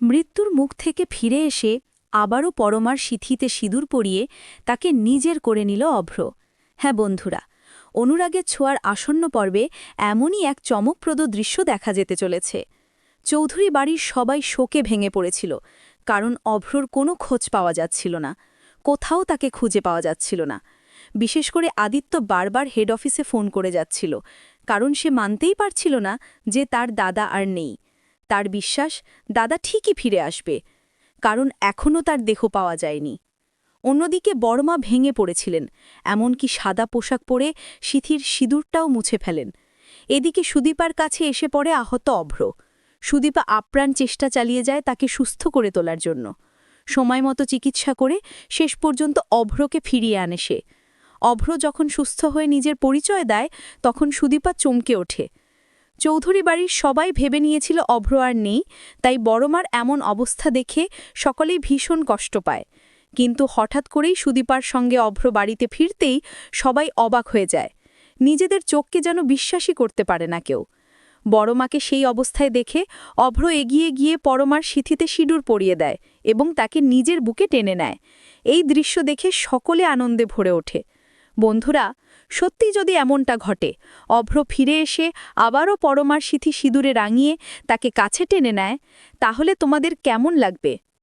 মৃত্যুর মুখ থেকে ফিরে এসে আবারও পরমার সিথিতে সিঁদুর পরিয়ে তাকে নিজের করে নিল অভ্র। হ্যাঁ বন্ধুরা, অনুরাগের ছোঁয়ার আসন্ন পর্বে এমনই এক চমকপ্রদ দৃশ্য দেখা যেতে চলেছে। চৌধুরী বাড়ির সবাই শোকে ভেঙে পড়েছিল, কারণ অভ্রর কোনো খোঁজ পাওয়া যাচ্ছিল না, কোথাও তাকে খুঁজে পাওয়া যাচ্ছিল না। বিশেষ করে আদিত্য বারবার হেড অফিসে ফোন করে যাচ্ছিল, কারণ সে মানতেই পারছিল না যে তার দাদা আর নেই। তার বিশ্বাস দাদা ঠিকই ফিরে আসবে, কারণ এখনও তার দেহ পাওয়া যায়নি। অন্যদিকে বড়মা ভেঙে পড়েছিলেন, এমনকি সাদা পোশাক পরে সিথির সিঁদুরটাও মুছে ফেলেন। এদিকে সুদীপার কাছে এসে পড়ে আহত অভ্র। সুদীপা আপ্রাণ চেষ্টা চালিয়ে যায় তাকে সুস্থ করে তোলার জন্য। সময় মতো চিকিৎসা করে শেষ পর্যন্ত অভ্রকে ফিরিয়ে আনে সে। অভ্র যখন সুস্থ হয়ে নিজের পরিচয় দেয়, তখন সুদীপা চমকে ওঠে। চৌধুরী বাড়ির সবাই ভেবে নিয়েছিল অভ্র আর নেই, তাই বড়মার এমন অবস্থা দেখে সকলেই ভীষণ কষ্ট পায়। কিন্তু হঠাৎ করেই সুদীপার সঙ্গে অভ্র বাড়িতে ফিরতেই সবাই অবাক হয়ে যায়। নিজেদের চোখকে যেন বিশ্বাসই করতে পারে না কেউ। বড়মাকে সেই অবস্থায় দেখে অভ্র এগিয়ে গিয়ে পরমার সিথিতে সিঁদুর পরিয়ে দেয় এবং তাকে নিজের বুকে টেনে নেয়। এই দৃশ্য দেখে সকলে আনন্দে ভরে ওঠে। বন্ধুরা, সত্যি যদি এমনটা ঘটে, অভ্র ফিরে এসে আবারও পরমার সিথি সিঁদুরে রাঙিয়ে তাকে কাছে টেনে নেয়, তাহলে তোমাদের কেমন লাগবে?